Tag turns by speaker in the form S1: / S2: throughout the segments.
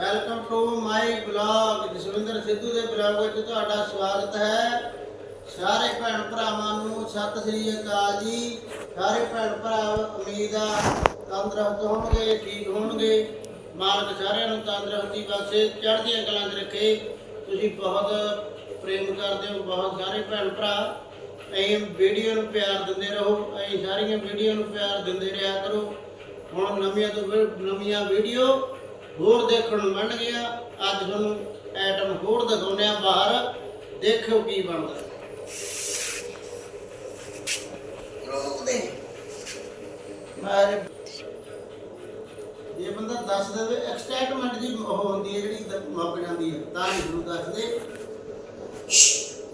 S1: Welcome to my blog Jaswinder Sidhu ਦੇ blog ਵਿੱਚ ਤੁਹਾਡਾ ਸਵਾਗਤ ਹੈ। ਸਾਰੇ ਭੈਣ ਭਰਾਵਾਂ ਨੂੰ ਸਤਿ ਸ੍ਰੀ ਅਕਾਲ ਜੀ। ਸਾਰੇ ਭੈਣ ਭਰਾ ਉਮੀਦ ਆ ਤੰਦਰੁਸਤ ਹੋਣਗੇ, ਠੀਕ ਹੋਣਗੇ। ਮਾਲਕ ਸਾਰਿਆਂ ਨੂੰ ਤੰਦਰੁਸਤੀ ਬਖਸ਼ੇ ਚੜ੍ਹਦੀਆਂ ਕਲਾਂ 'ਚ ਰੱਖੇ। ਤੁਸੀਂ ਬਹੁਤ ਪ੍ਰੇਮ ਕਰਦੇ ਹੋ, ਬਹੁਤ ਸਾਰੇ ਭੈਣ ਭਰਾ। ਐਂ ਵੀਡੀਓ ਨੂੰ ਪਿਆਰ ਦਿੰਦੇ ਰਹੋ, ਅਸੀਂ ਸਾਰੀਆਂ ਵੀਡੀਓ ਨੂੰ ਪਿਆਰ ਦਿੰਦੇ ਰਿਹਾ ਕਰੋ। ਹੁਣ ਨਵੀਆਂ ਤੋਂ ਨਵੀਆਂ ਵੀਡੀਓ ਹੋਰ ਦੇਖਣ ਨੂੰ ਮਿਲਣਗੀਆਂ ਅੱਜ ਤੁਹਾਨੂੰ ਐਟਮ ਹੋਰ ਦਿਖਾਉਂਦੇ ਆ ਬਾਹਰ। ਦੇਖੋ ਕੀ ਬਣਦਾ। ਰੋਕ ਦੇ ਮਾਰੇ। ਇਹ ਬੰਦਾ ਦੱਸ ਦੇਵੇ ਐਕਸਟੈਟਮੈਂਟ ਦੀ ਉਹ ਹੁੰਦੀ ਹੈ ਜਿਹੜੀ ਮੁੱਕ ਜਾਂਦੀ ਹੈ ਤਾਂ ਹੀ ਤੁਹਾਨੂੰ ਦੱਸ ਦੇ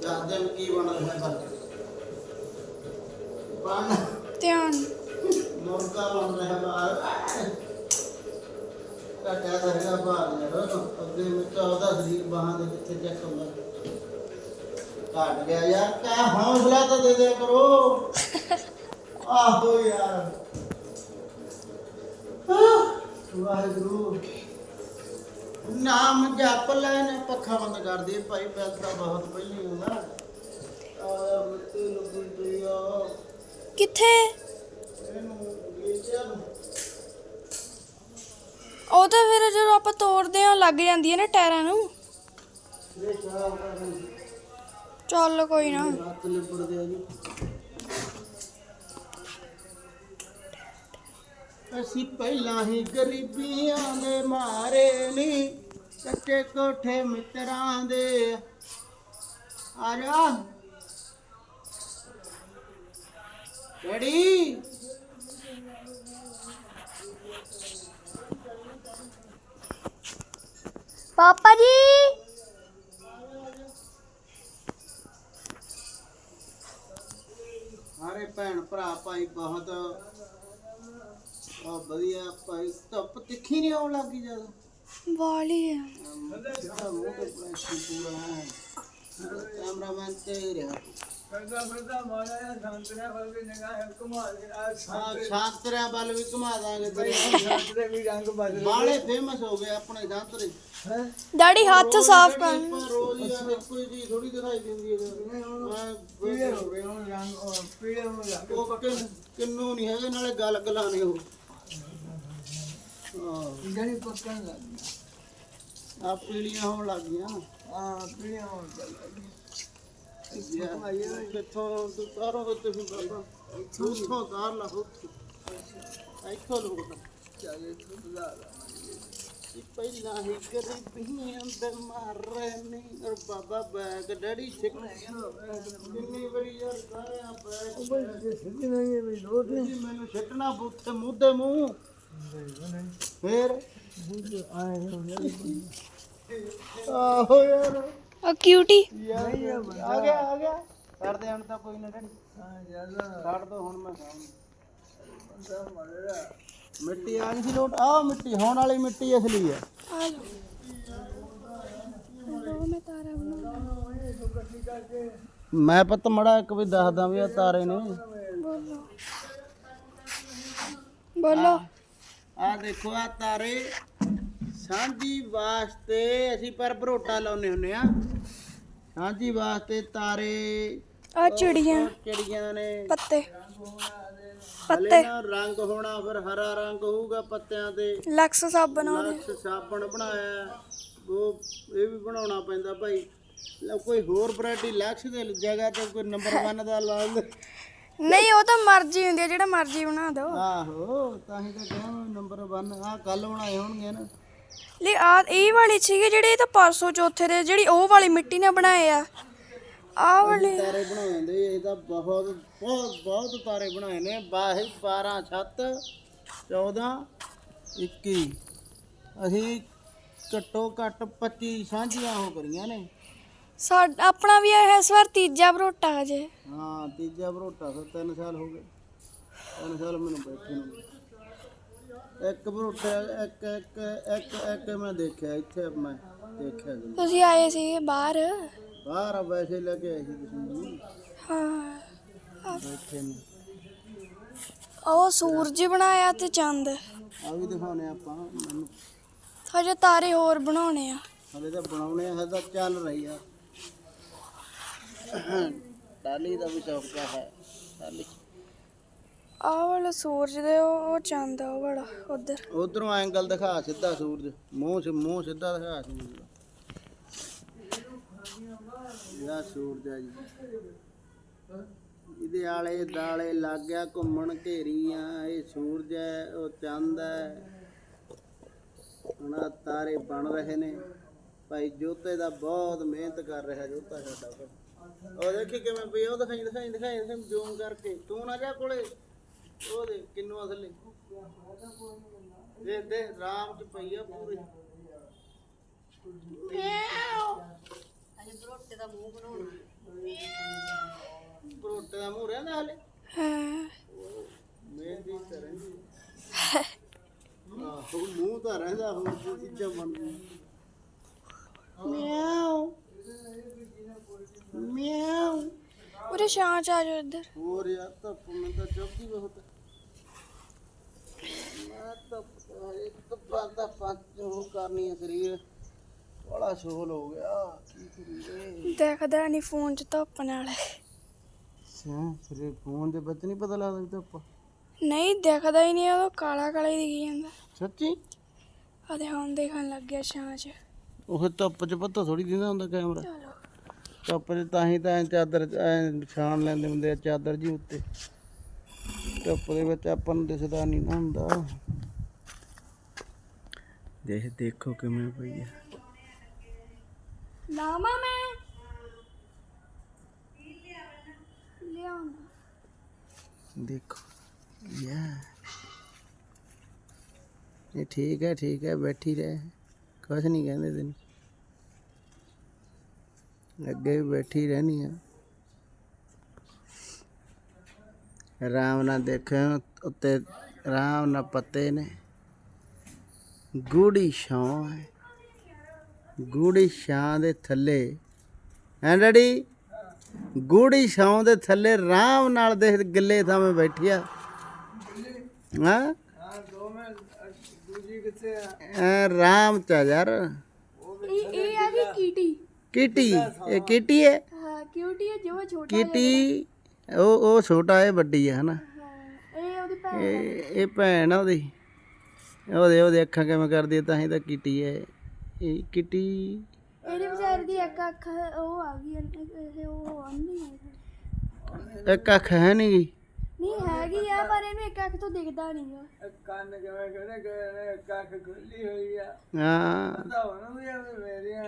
S1: ਦੱਸ ਦੇ ਕੀ ਬਣ ਰਿਹਾ ਹੈ ਬਣ
S2: ਧਿਆਨ।
S1: ਮੁਰਗਾ ਬਣ ਰਿਹਾ ਬਾਹਰ। ਕਾਟਾ ਦਾ ਹੈਗਾ ਬਾਹਰ ਯਾਰ ਅੱਗੇ ਵਿੱਚ ਉਹਦਾ ਸਰੀਰ ਬਾਹਾਂ ਦੇ ਕਿੱਥੇ? ਚੈੱਕ ਹੁੰਦਾ ਘਟ ਗਿਆ ਯਾਰ ਕਾ ਹੌਸਲਾ ਤਾਂ ਦੇ ਦਿਆ ਕਰੋ ਆਹੋ ਯਾਰ ਆਹ, ਵਾਹਿਗੁਰੂ ਨਾਮ ਜਪ ਲੈਣ ਪੱਖਾ ਬੰਦ ਕਰ ਦੇ ਭਾਈ ਪੈਸਾ ਬਹੁਤ ਪਹਿਲੀ ਹੁੰਦਾ ਆ ਮਿੱਟੀ ਲੱਗੀ ਪਈ ਆ
S2: ਕਿੱਥੇ
S1: ਇਹਨੂੰ ਵੇਚਿਆ ਨੂੰ
S2: ਉਹ ਤਾਂ ਫਿਰ ਜਦੋਂ ਆਪਾਂ ਤੋੜਦੇ ਆ ਲੱਗ ਜਾਂਦੀ ਹੈ ਨਾ ਟਾਇਰਾਂ ਨੂੰ। ਚੱਲ ਕੋਈ ਨਾ।
S1: ਅਸੀਂ ਪਹਿਲਾਂ ਹੀ ਗਰੀਬੀਆਂ ਦੇ ਮਾਰੇ ਨੀ ਕੱਚੇ ਕੋਠੇ ਮਿੱਤਰਾਂ ਦੇ। ਆ ਜਾ। ਡੈਡੀ
S2: ਪਾਪਾ ਜੀ
S1: ਸਾਰੇ ਭੈਣ ਭਰਾ ਭਾਈ ਬਹੁਤ ਬਹੁਤ ਵਧੀਆ ਭਾਈ ਧੁੱਪ ਤਿੱਖੀ ਨਹੀਂ ਆਉਣ ਲੱਗੀ ਜਦ
S2: ਵਾਲੀ ਹੈ
S1: ਸਿੱਧਾ ਮੂੰਹ ਤੇ ਪ੍ਰੈਸ਼ਰ ਪੂਰਾ ਹੈ ਕੈਮਰਾਮੈਨ ਤੇ ਰਿਹਾ
S3: ਕਰਦਾ ਫਿਰਦਾ ਮਾਰਾ ਸੰਤਰਾ ਫਲ ਵੀ ਨਿਗਾਹ ਘੁਮਾ ਦੇ ਆ
S1: ਹਾਂ ਸ਼ਾਂਤਰਿਆਂ ਵੱਲ ਵੀ ਘੁਮਾ ਦਾਂਗੇ ਤੇਰੇ
S3: ਸੰਤਰੇ ਵੀ ਰੰਗ ਬਦਲ
S1: ਬਾਲੇ ਫੇਮਸ ਹੋ ਗਏ ਆਪਣੇ ਸ਼ਾਂਤਰੇ
S2: ਡੈਡੀ ਹੱਥ ਸਾਫ਼ ਕਰ
S1: ਪਰ ਰੋਜ਼ ਹੀ ਯਾਰ ਇੱਕੋ ਹੀ ਚੀਜ਼ ਥੋੜੀ ਦਿਖਾਈ ਦਿੰਦੀ ਹੈ
S3: ਪੀਲੇ
S1: ਮੈਂ
S3: ਹੋ ਗਏ ਹੁਣ ਰੰਗ ਉਹ ਪੀਲੇ ਹੋ ਗਏ
S1: ਉਹ ਕਿੰਨ- ਕਿੰਨੂ ਨਹੀਂ ਹੈਗੇ ਨਾਲੇ ਗੱਲ ਗਲਾਣੇ ਉਹ ਹਾਂ
S3: ਜਿਹੜੀ ਪੱਕਣ ਲੱਗ ਗਈ
S1: ਆ ਪੀਲੀਆਂ ਹੋਣ ਲੱਗ ਗਈਆਂ
S3: ਆ ਪੀਲੇ ਹੋ ਗਏ
S1: ਯਾਰ, ਕਿੱਥੋਂ ਤਾਰੋ ਉੱਤੇ ਬਾਬਾ ਉੱਥੋਂ ਤਾਰ ਲਾ ਉੱਥੋਂ ਇੱਥੋਂ ਲੋਕ
S3: ਚਾਲੇ ਸੁਧਾ
S1: ਸੀ ਪਹਿਲਾਂ ਹੀ ਗਰੀਬੀਆਂ ਦੇ ਮਾਰੇ ਨਹੀਂ ਔਰ ਬਾਬਾ ਬੈਗ ਡੈਡੀ ਸਿੱਖ ਕਿੰਨੀ ਵਾਰੀ ਯਾਰ ਸਾਰਿਆਂ ਬੈਗ
S3: ਸਿੱਧੀ ਨਹੀਂ ਹੈ ਵੀ ਲੋਟ
S1: ਜੀ ਮੈਨੂੰ ਛੱਟਣਾ ਬੁੱਥੇ ਮੂਧੇ ਮੂੰਹ ਫੇਰ
S3: ਆਏ
S1: ਆਹੋ ਯਾਰ।
S2: ਆ ਕਿਊਟੀ
S1: ਯਾਰ ਆ ਗਿਆ ਆ ਗਿਆ। ਕਰਦੇ ਹਣ ਤਾਂ ਕੋਈ ਨਾ ਡੈਡੀ।
S3: ਆ ਜ਼ਿਆਦਾ
S1: ਛੱਡ ਦੋ ਹੁਣ ਮੈਂ
S3: ਬੰਦਾ ਮਰਦਾ
S1: ਮਿੱਟੀ ਆ ਗਈ ਸੀ ਲੋਟ। ਆਹ ਮਿੱਟੀ ਹੁਣ ਵਾਲੀ ਮਿੱਟੀ ਅਸਲੀ ਹੈ
S2: ਆ ਲਓ। ਉਹ ਮੈਂ ਤਾਰਾ ਬਣਾ
S1: ਮੈਂ ਪਤ ਮੜਾ ਇੱਕ ਵੀ ਦੱਸਦਾ ਵੀ ਆ ਤਾਰੇ ਨੇ।
S2: ਬੋਲੋ। ਬੋਲੋ।
S1: ਆ ਦੇਖੋ ਆ ਤਾਰੇ। ਸਾਂਝੀ ਵਾਸਤੇ ਅਸੀਂ ਪਰ ਭਰੋਟਾ ਲਾਉਨੇ ਹੁੰਨੇ ਆ ਸਾਂਝੀ ਵਾਸਤੇ ਤਾਰੇ
S2: ਆ ਚਿੜੀਆਂ
S1: ਚਿੜੀਆਂ ਨੇ।
S2: ਪੱਤੇ ਪੱਤੇ।
S1: ਰੰਗ ਹੋਣਾ ਫਿਰ ਹਰਾ ਰੰਗ ਹੋਊਗਾ ਪੱਤਿਆਂ ਤੇ।
S2: ਲਕਸ ਸਾਬਣ ਉਹਦੇ
S1: ਲਕਸ ਸਾਬਣ ਬਣਾਇਆ। ਉਹ ਇਹ ਵੀ ਬਣਾਉਣਾ ਪੈਂਦਾ ਭਾਈ। ਲੈ ਕੋਈ ਹੋਰ ਵੈਰਾਈਟੀ ਲਕਸ ਦੇ ਜਗ੍ਹਾ ਤੇ ਕੋਈ ਨੰਬਰ 1 ਦਾ ਲਾ ਲੈਂਦੇ
S2: ਨਹੀਂ ਉਹ ਤਾਂ ਮਰਜ਼ੀ ਹੁੰਦੀ ਹੈ ਜਿਹੜਾ ਮਰਜ਼ੀ ਬਣਾ ਦੋ
S1: ਆਹੋ ਤਾਂ ਹੀ ਤਾਂ ਕਿਹਾ ਨੰਬਰ 1 ਆ ਕੱਲ ਬਣਾਏ ਹੋਣਗੇ ਨਾ।
S2: ਲਈ ਆ ਇਹ ਵਾਲੀ ਸੀਗੀ ਜਿਹੜੀ ਇਹ ਤਾਂ ਪਰਸੋਂ ਚੌਥੇ ਦੇ ਜਿਹੜੀ ਉਹ ਵਾਲੀ ਮਿੱਟੀ ਨਾਲ ਬਣਾਏ ਆ। ਆ ਵਾਲੀ।
S1: ਤਾਰੇ ਬਣਾਉਂਦੇ ਇਹ ਤਾਂ ਬਹੁਤ ਬਹੁਤ ਬਹੁਤ ਤਾਰੇ ਬਣਾਏ ਨੇ। 22 12 ਛੱਤ 14 21 ਅਸੀਂ ਘੱਟੋ ਘੱਟ 25 ਸਾਂਝੀਆਂ ਹੋ ਕਰੀਆਂ ਨੇ।
S2: ਸਾਡਾ ਆਪਣਾ ਵੀ ਇਹ ਇਸ ਵਾਰ ਤੀਜਾ ਭਰੋਟਾ ਹਜੇ।
S1: ਹਾਂ ਤੀਜਾ ਭਰੋਟਾ ਫਿਰ 3 ਸਾਲ ਹੋ ਗਏ। 3 ਸਾਲ ਮੈਨੂੰ ਬੈਠੇ ਨੂੰ। ਇੱਕ ਭਰੋਟਾ ਇੱਕ ਇੱਕ ਇੱਕ ਇੱਕ ਮੈਂ ਦੇਖਿਆ ਇੱਥੇ ਮੈਂ ਦੇਖਿਆ ਜੀ
S2: ਤੁਸੀਂ ਆਏ ਸੀਗੇ ਬਾਹਰ
S1: ਬਾਹਰ ਆ ਵੈਸੇ ਲੈ ਕੇ ਆਏ ਸੀ ਤੁਸੀਂ
S2: ਹਾਂ
S1: ਬੈਠੇ ਨੂੰ
S2: ਉਹ ਸੂਰਜ ਬਣਾਇਆ ਤੇ ਚੰਦ
S1: ਆ ਵੀ ਦਿਖਾਉਣੇ ਆਪਾਂ ਮੈਨੂੰ
S2: ਹਜੇ ਤਾਰੇ ਹੋਰ ਬਣਾਉਣੇ ਆ
S1: ਹਲੇ ਤਾਂ ਬਣਾਉਣੇ ਆ ਹਲੇ ਤਾਂ ਚੱਲ ਰਹੀ ਆ ਟਾਲੀ ਦਾ ਵੀ ਚੌਕਾ ਹੈ ਟਾਲੀ
S2: ਆਹ ਵਾਲਾ ਸੂਰਜ ਦੇ, ਉਹ ਉਹ ਚੰਦ ਉਹ ਵਾਲਾ, ਉਧਰ।
S1: ਉਧਰੋਂ ਐਂਗਲ ਦਿਖਾ ਸਿੱਧਾ ਸੂਰਜ। ਮੂੰਹ ਸੇ, ਮੂੰਹ ਸਿੱਧਾ ਦਿਖਾ ਸੂਰਜ ਦਾ। ਇਹ ਸੂਰਜ ਆ ਜੀ। ਇਹਦੇ ਆਲੇ ਦਾਲੇ ਲੱਗ ਗਿਆ ਘੁੰਮਣ ਘੇਰੀਆਂ। ਇਹ ਸੂਰਜ ਹੈ, ਉਹ ਚੰਦ ਹੈ। ਹੁਣ ਤਾਰੇ ਬਣ ਰਹੇ ਨੇ। ਭਾਈ ਜੋਤੇ ਦਾ ਬਹੁਤ ਮਿਹਨਤ ਕਰ ਰਿਹਾ ਜੋਤਾ ਸਾਡਾ। ਉਹ ਦੇਖੀ ਕਿਵੇਂ ਪਈ ਉਹ ਦਿਖਾਈ ਦਿਖਾਈ ਦਿਖਾਈ ਦਿਖਾਈ ਜ਼ੂਮ ਕਰਕੇ। ਤੂੰ ਨਾ ਜਾ ਕੋਲੇ। ਉਹ ਦੇ ਕਿੰਨੂ ਅਸਲੀ ਦੇ ਦੇ, ਰਾਮ ਚ ਪਈ ਆ ਪੂਰੀ। ਬਰੋਟੇ ਦਾ ਮੂੰਹ ਰਹਿੰਦਾ ਹਲੇ?
S2: ਹਾਂ
S1: ਮਹਿੰਦੀ ਕਰਾਂਗੀ ਆਹੋ, ਮੂੰਹ ਤਾਂ ਰਹਿੰਦਾ ਹੋਰ ਕੀ ਚੀਜ਼ਾਂ ਬਣਦੀਆਂ ਮਿਆਉ ਮਿਆਉ
S2: ਉਰੇ ਛਾਂ ਚ ਆ ਜਾ ਇੱਧਰ।
S1: ਹੋਰ ਯਾਰ ਤਾਂ ਮੈਂ ਤਾਂ ਚੌਕੀ ਬਹੁਤ ਮੈਂ ਤਾਂ ਇੱਕ ਬੰਦਾ ਪੰਜ ਉਹ ਕਰਨੀ ਹੈ ਸਰੀਰ। ਬੜਾ ਸ਼ੋਲ ਹੋ ਗਿਆ। ਕੀ ਕਰੀਏ?
S2: ਦੇਖਦਾ ਨਹੀਂ ਫੋਨ ਚ ਧੁੱਪ ਨਾਲ।
S1: ਸਾਂ ਸਰੀਰ ਫੋਨ ਦੇ ਵਿੱਚ ਨਹੀਂ ਪਤਾ ਲੱਗਦਾ ਵੀ ਧੁੱਪ
S2: ਨਹੀਂ ਦਿਖਦਾ ਹੀ ਨਹੀਂ ਉਹ ਕਾਲਾ ਕਾਲਾ ਹੀ ਦਿਖੀ ਜਾਂਦਾ।
S1: ਸੱਚੀ?
S2: ਆਦੇ ਹੁਣ ਦੇਖਣ ਲੱਗ ਗਿਆ ਛਾਂ ਚ।
S1: ਉਹ ਧੁੱਪ 'ਚ ਪਤਾ ਥੋੜੀ ਦਿੰਦਾ ਹੁੰਦਾ ਕੈਮਰਾ।
S2: ਚਲੋ।
S1: 'ਚ ਤਾਂ ਹੀ ਤਾਂ ਚਾਦਰ ਐਂ ਛਾਣ ਲੈਂਦੇ ਹੁੰਦੇ ਆ ਚਾਦਰ ਜੀ ਉੱਤੇ। ਧੁੱਪ ਦੇ ਵਿੱਚ ਆਪਾਂ ਨੂੰ ਦਿਸਦਾ ਨਹੀਂ ਨਾ ਹੁੰਦਾ। ਦੇਖ ਦੇਖੋ ਕਿਵੇਂ ਪਈ ਆ।
S2: ਲਾਵਾਂ ਮੈਂ?
S1: ਦੇਖੋ ਯਾ। ਇਹ ਠੀਕ ਹੈ ਠੀਕ ਹੈ ਬੈਠੀ ਰਹਿ। ਕੁਛ ਨਹੀਂ ਕਹਿੰਦੇ ਤੈਨੂੰ। ਅੱਗੇ ਵੀ ਬੈਠੀ ਰਹਿਣੀ ਆ। ਆਰਾਮ ਨਾਲ ਦੇਖਿਓ ਉੱਤੇ ਆਰਾਮ ਨਾਲ ਪੱਤੇ ਨੇ। ਗੂੜੀ ਛਾਂ ਹੈ। ਗੂੜੀ ਛਾਂ ਦੇ ਥੱਲੇ। ਐਂ ਡੈਡੀ? ਗੂੜੀ ਛਾਂ ਦੇ ਥੱਲੇ ਆਰਾਮ ਨਾਲ ਦੇਖ ਗਿੱਲੇ ਥਾਵੇਂ ਬੈਠੀ ਆ। ਹਾਂ?
S3: ਹਾਂ ਦੋ ਮੈਂ ਦੂਜੀ ਕਿੱਥੇ ਆ?
S1: ਐਂ ਆਰਾਮ ਚ ਯਾਰ।
S2: ਇਹ ਇਹ ਆ ਗਈ ਕੀਟੀ
S1: ਕੀਟੀ ਇਹ ਕੀਟੀ ਹੈ?
S2: ਹਾਂ ਕਿਊਟੀ ਹੈ ਜੋ ਛੋਟਾ
S1: ਕੀਟੀ ਉਹ ਉਹ ਛੋਟਾ ਹੈ ਵੱਡੀ ਹੈ ਹਨਾ?
S2: ਹਾਂ ਇਹ ਉਹਦੀ ਭੈਣ
S1: ਇਹ ਇਹ ਭੈਣ ਆ ਉਹਦੀ। ਉਹਦੇ ਉਹਦੇ ਅੱਖਾਂ ਕਿਵੇਂ ਕਰਦੀ ਆ, ਤਾਂ ਹੀ ਤਾਂ ਕੀਟੀ ਹੈ। ਇਹ ਕੀਟੀ
S2: ਇਹਦੇ ਵਿਚਾਰੇ ਦੀ ਇੱਕ ਅੱਖ ਉਹ ਆ ਗਈ ਇਹ ਉਹ ਆਂਦੀ ਹੈ
S1: ਇੱਕ ਅੱਖ ਹੈ ਨਹੀਂ ਗੀ।
S2: ਨਹੀਂ ਹੈਗੀ ਆ ਪਰ ਇਹਨੂੰ ਇੱਕ ਅੱਖ ਤੋਂ ਦਿਖਦਾ ਨਹੀਂ ਆ।
S3: ਕੰਨ ਕਿਵੇਂ ਕਹਿੰਦੇ ਕਿ ਕੱਖ ਖੁੱਲੀ ਹੋਈ ਆ।
S1: ਹਾਂ।
S3: ਤਾਂ ਉਹਨੂੰ ਵੀ ਆ ਵੀ ਮੇਰੀਆਂ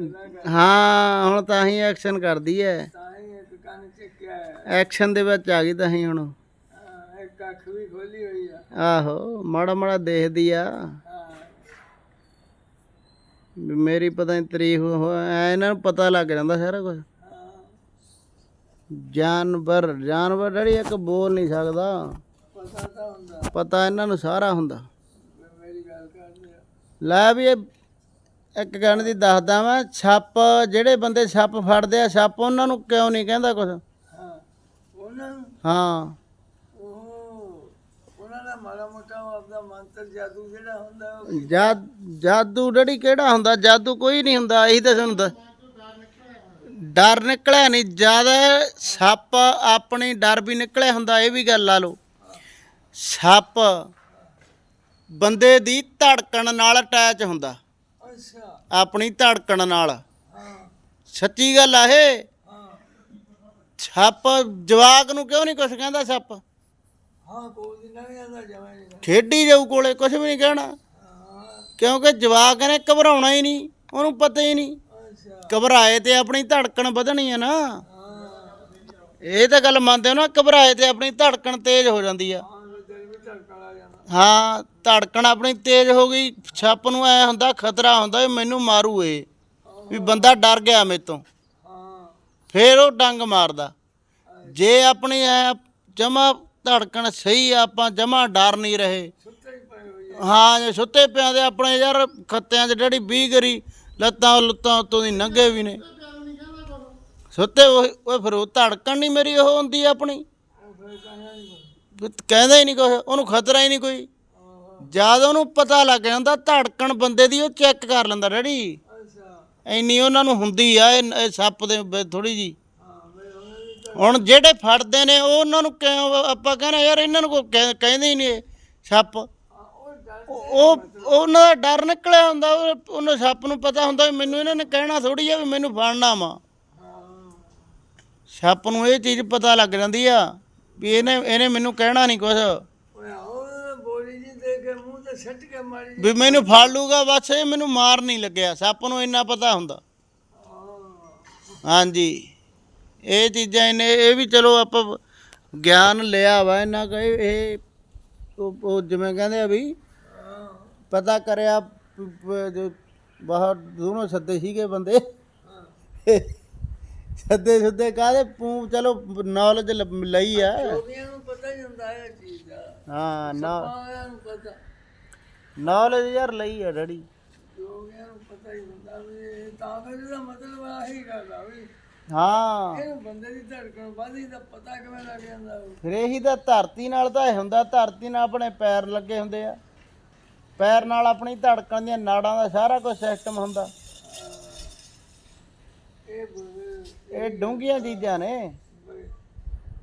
S3: ਗੱਲਾਂ ਕਰ।
S1: ਹਾਂ ਹੁਣ ਤਾਂ ਹੀ ਐਕਸ਼ਨ ਕਰਦੀ ਹੈ
S3: ਤਾਂ ਹੀ ਇੱਕ ਕੰਨ ਚੱਕਿਆ
S1: ਐਕਸ਼ਨ ਦੇ ਵਿੱਚ ਆ ਗਈ ਤਾਂ ਹੀ ਹੁਣ।
S3: ਹਾਂ, ਇੱਕ ਅੱਖ ਵੀ ਖੋਲੀ ਹੋਈ ਆ।
S1: ਆਹੋ ਮਾੜਾ ਮਾੜਾ ਦੇਖਦੀ ਆ।
S3: ਹਾਂ।
S1: ਵੀ ਮੇਰੀ ਪਤਾ ਨਹੀਂ ਤਰੀਕ ਹੋ ਐ ਇਹਨਾਂ ਨੂੰ ਪਤਾ ਲੱਗ ਜਾਂਦਾ ਸਾਰਾ ਕੁਝ
S3: ਹਾਂ
S1: ਜਾਨਵਰ ਜਾਨਵਰ ਜਿਹੜੀ ਇੱਕ ਬੋਲ ਨਹੀਂ ਸਕਦਾ।
S3: ਪਤਾ ਤਾਂ ਹੁੰਦਾ
S1: ਪਤਾ ਇਹਨਾਂ ਨੂੰ ਸਾਰਾ ਹੁੰਦਾ। ਲੈ ਵੀ ਇਹ ਇੱਕ ਗੱਲ ਦੀ ਦੱਸਦਾ ਮੈਂ ਛੱਪ ਜਿਹੜੇ ਬੰਦੇ ਛੱਪ ਫੜਦੇ ਆ ਛੱਪ ਉਹਨਾਂ ਨੂੰ ਕਿਉਂ ਨਹੀਂ ਕਹਿੰਦਾ ਕੁਝ
S3: ਹਾਂ। ਉਹਨਾਂ ਨੂੰ
S1: ਹਾਂ।
S3: ਉਹ ਉਹਨਾਂ ਦਾ ਮਾੜਾ ਮੋਟਾ ਉਹ ਆਪਦਾ ਮੰਤਰ ਜਾਦੂ ਜਿਹੜਾ ਹੁੰਦਾ
S1: ਜਾਦ ਡੜੀ ਕਿਹੜਾ ਹੁੰਦਾ? ਜਾਦੂ ਕੋਈ ਨਹੀਂ ਹੁੰਦਾ ਇਹੀ ਤਾਂ ਦੱਸ ਡਰ ਨਿਕਲਿਆ ਨਹੀਂ ਜ਼ਿਆਦਾ ਸੱਪ ਆਪਣੀ ਡਰ ਵੀ ਨਿਕਲਿਆ ਹੁੰਦਾ ਇਹ ਵੀ ਗੱਲ ਲਾ ਲਓ। ਸੱਪ ਬੰਦੇ ਦੀ ਧੜਕਣ ਨਾਲ ਅਟੈਚ ਹੁੰਦਾ।
S3: ਅੱਛਾ।
S1: ਆਪਣੀ ਧੜਕਣ ਨਾਲ। ਸੱਚੀ ਗੱਲ ਆ ਇਹ। ਸੱਪ ਜਵਾਕ ਨੂੰ ਕਿਉਂ ਨਹੀਂ ਕੁਛ ਕਹਿੰਦਾ ਸੱਪ?
S3: ਹਾਂ ਕੋਈ ਨਹੀਂ ਆਂਦਾ ਜਮਾਂ ਨਹੀਂ।
S1: ਖੇਡੀ ਜਾਊ ਕੋਲੇ ਕੁਛ ਵੀ ਨਹੀਂ ਕਹਿਣਾ। ਕਿਉਂਕਿ ਜਵਾਕ ਨੇ ਘਬਰਾਉਣਾ ਹੀ ਨਹੀਂ ਉਹਨੂੰ ਪਤਾ ਹੀ ਨਹੀਂ। ਘਬਰਾਏ ਤੇ ਆਪਣੀ ਧੜਕਣ ਵਧਣੀ ਹੈ ਨਾ। ਇਹ ਤਾਂ ਗੱਲ ਮੰਨਦੇ ਹੋ ਨਾ, ਘਬਰਾਏ ਤੇ ਆਪਣੀ ਧੜਕਣ ਤੇਜ਼ ਹੋ ਜਾਂਦੀ ਆ।
S3: ਹਾਂ, ਧੜਕਣ
S1: ਆਪਣੀ ਤੇਜ਼ ਹੋ ਗਈ, ਛੱਪ ਨੂੰ ਐ ਹੁੰਦਾ, ਖਤਰਾ ਹੁੰਦਾ ਵੀ ਮੈਨੂੰ ਮਾਰੂ ਏ ਵੀ ਬੰਦਾ ਡਰ ਗਿਆ ਮੇਰੇ ਤੋਂ। ਫੇਰ ਉਹ ਡੰਗ ਮਾਰਦਾ। ਜੇ ਆਪਣੀ ਐ ਜਮਾ ਧੜਕਣ ਸਹੀ ਆ, ਆਪਾਂ ਜਮਾ ਡਰ ਨਹੀਂ ਰਹੇ।
S3: ਹਾਂ,
S1: ਜੇ ਸੁੱਤੇ ਪਿਆਂ ਦੇ ਆਪਣੇ ਯਾਰ ਖੱਤਿਆਂ 'ਚ ਜਿਹੜੀ 20 ਗਰੀ ਲੱਤਾਂ ਲੁੱਤਾਂ ਉਤੋਂ ਦੀ ਨੰਗੇ ਵੀ ਨੇ। ਸੁੱਤੇ ਉਹ ਫਿਰ ਉਹ ਧੜਕਣ ਨਹੀਂ ਮੇਰੀ ਉਹ ਹੁੰਦੀ ਆਪਣੀ।
S3: ਉਹ ਫਿਰ ਕਹਿੰਦਾ
S1: ਹੀ ਨਹੀਂ ਕੁਛ, ਉਹਨੂੰ ਖਤਰਾ ਹੀ ਨਹੀਂ ਕੋਈ।
S3: ਆਹੋ
S1: ਜਦ ਉਹਨੂੰ ਪਤਾ ਲੱਗ ਜਾਂਦਾ ਧੜਕਣ ਬੰਦੇ ਦੀ, ਉਹ ਚੈੱਕ ਕਰ ਲੈਂਦਾ, ਡੈਡੀ
S3: ਅੱਛਾ
S1: ਇੰਨੀ ਉਹਨਾਂ ਨੂੰ ਹੁੰਦੀ ਆ, ਇਹ ਸੱਪ ਦੇ ਥੋੜੀ ਜੀ ਹੁਣ ਜਿਹੜੇ ਫੜਦੇ ਨੇ, ਉਹ ਉਹਨਾਂ ਨੂੰ ਆਪਾਂ ਕਹਿੰਦੇ ਯਾਰ ਇਹਨਾਂ ਨੂੰ ਕੋਈ ਕਹਿ- ਕਹਿੰਦੇ ਹੀ ਨਹੀਂ ਸੱਪ।
S3: ਉਹ
S1: ਉਹਨਾਂ ਦਾ ਡਰ ਨਿਕਲਿਆ ਹੁੰਦਾ ਉਹ- ਉਹਨੂੰ ਸੱਪ ਨੂੰ ਪਤਾ ਹੁੰਦਾ ਵੀ ਮੈਨੂੰ ਇਹਨਾਂ ਨੇ ਕਹਿਣਾ ਥੋੜੀ ਆ ਵੀ ਮੈਨੂੰ ਫੜਨਾ ਵਾ। ਸੱਪ ਨੂੰ ਇਹ ਚੀਜ਼ ਪਤਾ ਲੱਗ ਜਾਂਦੀ ਆ ਵੀ ਇਹਨੇ ਇਹਨੇ ਮੈਨੂੰ ਕਹਿਣਾ ਨਹੀਂ ਕੁਛ।
S3: ਓਏ ਉਹ ਬੋਲੀ ਜੀ ਦੇ ਕੇ ਮੂੰਹ ਤੇ ਸੱਟ ਕੇ ਮਾਰੀ ਜੀ।
S1: ਵੀ ਮੈਨੂੰ ਫੜ ਲੂਗਾ ਬਸ ਇਹ ਮੈਨੂੰ ਮਾਰ ਨਹੀਂ ਲੱਗਿਆ ਸੱਪ ਨੂੰ ਇੰਨਾ ਪਤਾ ਹੁੰਦਾ। ਹਾਂਜੀ ਇਹ ਚੀਜ਼ਾਂ ਇਹਨੇ ਇਹ ਵੀ ਚਲੋ ਆਪਾਂ ਗਿਆਨ ਲਿਆ ਵਾ ਇਹਨਾਂ ਕੋ ਇਹ ਉਹ ਉਹ ਜਿਵੇਂ ਕਹਿੰਦੇ ਆ ਵੀ ਪਤਾ ਕਰਿਆ ਬਾਹਰ ਦੋਨੋਂ ਸੱਦੇ ਸੀਗੇ ਬੰਦੇ। ਸੱਦੇ ਸੁੱਦੇ ਕਾਹਦੇ? ਪੂ ਚਲੋ ਨੌਲੇਜ ਲਈ ਆ।
S3: ਲੋਕਾਂ ਨੂੰ ਪਤਾ ਹੀ ਹੁੰਦਾ ਹੈ ਇਹ ਚੀਜ਼ ਦਾ।
S1: ਹਾਂ ਨਾ
S3: ਸਾਰਿਆਂ ਨੂੰ ਪਤਾ।
S1: ਨੌਲੇਜ ਯਾਰ ਲਈ ਆ
S3: ਨੂੰ ਪਤਾ ਹੀ ਹੁੰਦਾ ਵੀ ਇਹ ਤਾਂ ਫਿਰ ਇਹਦਾ ਮਤਲਬ ਆਹੀ ਗੱਲ ਆ ਵੀ
S1: ਹਾਂ।
S3: ਇਹਨੂੰ ਬੰਦੇ ਦੀ ਧੜਕਣ ਵਧੀ ਦਾ ਪਤਾ ਕਿਵੇਂ ਲੱਗ ਜਾਂਦਾ?
S1: ਫਿਰ ਇਹੀ ਤਾਂ ਧਰਤੀ ਨਾਲ ਤਾਂ ਹੁੰਦਾ ਧਰਤੀ ਨਾਲ ਆਪਣੇ ਪੈਰ ਲੱਗੇ ਹੁੰਦੇ ਆ। ਪੈਰ ਨਾਲ ਆਪਣੀ ਧੜਕਣ ਦੀਆਂ ਨਾੜਾਂ ਦਾ ਸਾਰਾ ਕੁਝ ਸਿਸਟਮ ਹੁੰਦਾ।
S3: ਇਹ
S1: ਡੂੰਘੀਆਂ ਚੀਜ਼ਾਂ ਨੇ।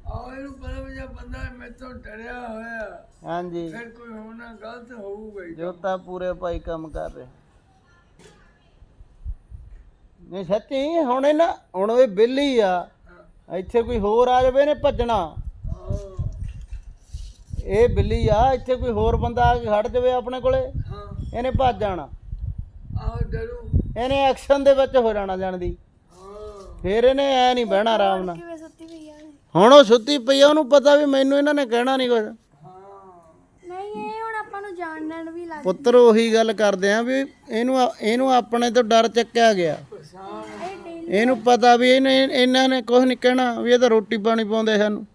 S3: ਆਹ ਇਹਨੂੰ ਪਤਾ ਵੀ ਜੇ ਬੰਦਾ ਤੋਂ ਡਰਿਆ ਹੋਇਆ
S1: ਹਾਂਜੀ।
S3: ਫਿਰ ਕੋਈ ਹੋਣਾ ਗਲਤ ਹੋਊਗਾ
S1: ਜੋ ਤਾਂ ਪੂਰੇ ਭਾਈ ਕੰਮ ਕਰ ਰਹੇ। ਨਹੀਂ ਸੱਚੀ ਹੁਣ ਇਹ ਨਾ ਹੁਣ ਇਹ ਬਿੱਲੀ ਆ। ਇੱਥੇ ਕੋਈ ਹੋਰ ਆ ਜਾਵੇ ਨੇ ਭੱਜਣਾ। ਇਹ ਬਿੱਲੀ ਆ ਇੱਥੇ ਕੋਈ ਹੋਰ ਬੰਦਾ ਆ ਕੇ ਖੜ ਜਾਵੇ ਆਪਣੇ ਕੋਲੇ?
S3: ਹਾਂ।
S1: ਇਹਨੇ ਭੱਜ ਜਾਣਾ।
S3: ਆਹ ਡਰੂ।
S1: ਇਹਨੇ ਐਕਸ਼ਨ ਦੇ ਵਿੱਚ ਹੋ ਜਾਣਾ ਜਾਣਦੀ
S3: ਹਾਂ।
S1: ਫਿਰ ਇਹਨੇ ਐ ਨਹੀਂ ਬਹਿਣਾ ਆਰਾਮ ਨਾਲ।
S2: ਕਿਵੇਂ ਸੁੱਤੀ ਪਈ ਆ?
S1: ਹੁਣ ਉਹ ਸੁੱਤੀ ਪਈ ਆ ਉਹਨੂੰ ਪਤਾ ਵੀ ਮੈਨੂੰ ਇਹਨਾਂ ਨੇ ਕਹਿਣਾ ਨਹੀਂ ਕੁਝ
S3: ਹਾਂ।
S2: ਨਹੀਂ ਇਹ ਹੁਣ ਆਪਾਂ ਨੂੰ ਜਾਣਨ ਵੀ ਲੱਗ
S1: ਪੁੱਤਰ ਉਹੀ ਗੱਲ ਕਰਦੇ ਆ ਵੀ ਇਹਨੂੰ ਇਹਨੂੰ ਆਪਣੇ ਤੋਂ ਡਰ ਚੱਕਿਆ ਗਿਆ।
S3: ਪਛਾਣ
S2: ਇਹ ਡੇਲੀ
S1: ਇਹਨੂੰ ਪਤਾ ਵੀ ਇਹਨੇ ਇਹਨਾਂ ਨੇ ਕੁਝ ਨਹੀਂ ਕਹਿਣਾ ਵੀ ਇਹ ਤਾਂ ਰੋਟੀ ਪਾਣੀ ਪਾਉਂਦੇ ਸਾਨੂੰ।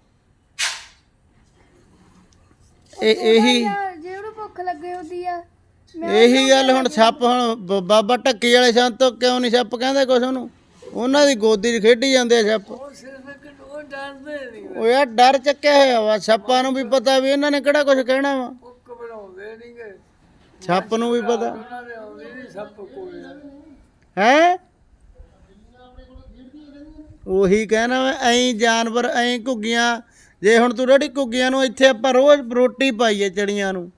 S1: ਇਹ ਇਹੀ
S2: ਜੇ ਉਹਨੂੰ ਭੁੱਖ ਲੱਗੇ ਹੁੰਦੀ ਆ
S1: ਇਹੀ ਗੱਲ ਹੁਣ ਸੱਪ ਹੁਣ ਬ- ਬਾਬਾ ਢੱਕੀ ਵਾਲੇ ਸੰਤ ਤੋਂ ਕਿਉਂ ਨਹੀਂ ਸੱਪ ਕਹਿੰਦੇ ਕੁਛ ਉਹਨੂੰ? ਉਹਨਾਂ ਦੀ ਗੋਦੀ 'ਚ ਖੇਡੀ ਜਾਂਦੇ ਆ ਸੱਪ
S3: ਉਹ ਸਿਰਫ ਇੱਕ ਉਹ ਡਰਦੇ ਨਹੀਂ
S1: ਉਹ ਯਾਰ ਡਰ ਚੱਕਿਆ ਹੋਇਆ ਵਾ ਸੱਪਾਂ ਨੂੰ ਵੀ ਪਤਾ ਵੀ ਇਹਨਾਂ ਨੇ ਕਿਹੜਾ ਕੁਝ ਕਹਿਣਾ ਵਾ।
S3: ਨਹੀਂ
S1: ਸੱਪ ਨੂੰ ਵੀ ਪਤਾ।
S3: ਉਹਨਾਂ ਦੇ ਆਉਂਦੇ ਨਹੀਂ ਸੱਪ ਕੋਲ।
S1: ਹੈ? ਉਹੀ ਕਹਿਣਾ ਵਾ ਐਂ ਜਾਨਵਰ ਐਂ ਘੁੱਗੀਆਂ ਜੇ ਹੁਣ ਤੂੰ ਰੜੀ ਘੁੱਗੀਆਂ ਨੂੰ ਇੱਥੇ ਆਪਾਂ ਰੋਜ਼ ਰੋਟੀ ਪਾਈਏ ਚੜੀਆਂ ਨੂੰ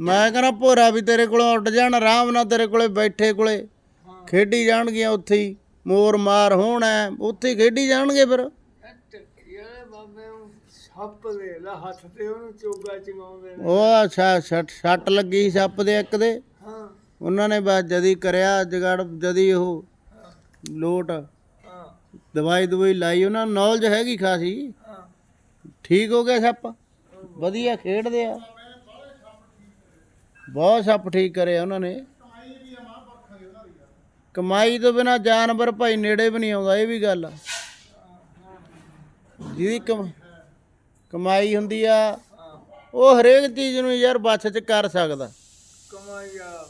S1: ਮੈਂ ਕਹਿੰਦਾ ਭੋਰਾ ਵੀ ਤੇਰੇ ਕੋਲੋਂ ਉੱਡ ਜਾਣ ਆਰਾਮ ਨਾਲ ਤੇਰੇ ਕੋਲੇ ਬੈਠੇ ਕੋਲੇ। ਖੇਡੀ ਜਾਣਗੀਆਂ ਉੱਥੇ ਹੀ ਮੋਰ ਮਾਰ ਹੋਣਾ ਉੱਥੇ ਖੇਡੀ ਜਾਣਗੇ ਫਿਰ।
S3: ਸੱਪ ਦੇ ਲਾ ਹੱਥ ਤੇ ਉਹਨੂੰ ਚੋਗਾ ਚੰਗਾਉਂਦੇ ਨੇ।
S1: ਉਹ ਛ- ਛ- ਸੱਟ ਲੱਗੀ ਸੱਪ ਦੇ ਇੱਕ ਦੇ।
S3: ਹਾਂ।
S1: ਉਹਨਾਂ ਨੇ ਬਸ ਜਦੀ ਕਰਿਆ ਜਗੜ ਜਦੀ ਉਹ ਲੋਟ।
S3: ਹਾਂ।
S1: ਦਵਾਈ ਦਵਾਈ ਲਾਈ ਉਹਨਾਂ ਨੂੰ ਨੌਲੇਜ ਹੈਗੀ ਖਾਸੀ। ਠੀਕ ਹੋ ਗਿਆ ਸੱਪ? ਵਧੀਆ ਖੇਡਦੇ ਆ। ਬਹੁਤ ਸੱਪ ਠੀਕ ਕਰਿਆ ਉਹਨਾਂ ਨੇ। ਕਮਾਈ ਤੋਂ ਬਿਨਾ ਜਾਨਵਰ ਭਾਈ ਨੇੜੇ ਵੀ ਨਹੀਂ ਆਉਂਦਾ ਇਹ ਵੀ ਗੱਲ ਆ। ਜਿਹਦੀ ਕਮ- ਕਮਾਈ ਹੁੰਦੀ ਆ ਉਹ ਹਰੇਕ ਚੀਜ਼ ਨੂੰ ਯਾਰ ਬੱਸ 'ਚ ਕਰ ਸਕਦਾ।
S3: ਕਮਾਈ ਬੰਦਾ।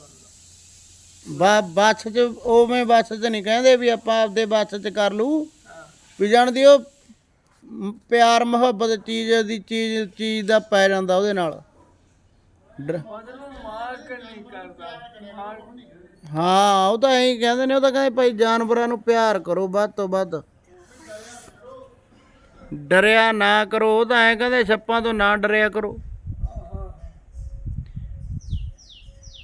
S1: ਬਾ ਬੱਸ 'ਚ ਉਵੇਂ ਬੱਸ 'ਚ ਨਹੀਂ ਕਹਿੰਦੇ ਵੀ ਆਪਾਂ ਆਪਦੇ ਬੱਸ 'ਚ ਕਰ ਲੂ ਵੀ ਜਾਣਦੀ ਉਹ ਪਿਆਰ ਮੁਹੱਬਤ ਚੀਜ਼ ਦੀ ਚੀਜ਼ ਚੀਜ਼ ਦਾ ਪੈ ਜਾਂਦਾ ਉਹਦੇ ਨਾਲ। ਡਰ- ਹਾਂ, ਉਹ ਤਾਂ ਐਂ ਕਹਿੰਦੇ ਨੇ, ਉਹ ਤਾਂ ਕਹਿੰਦੇ ਭਾਈ ਜਾਨਵਰਾਂ ਨੂੰ ਪਿਆਰ ਕਰੋ ਵੱਧ ਤੋਂ ਵੱਧ। ਡਰਿਆ ਨਾ ਕਰੋ, ਉਹ ਤਾਂ ਐਂ ਕਹਿੰਦੇ ਛੱਪਾਂ ਤੋਂ ਨਾ ਡਰਿਆ ਕਰੋ।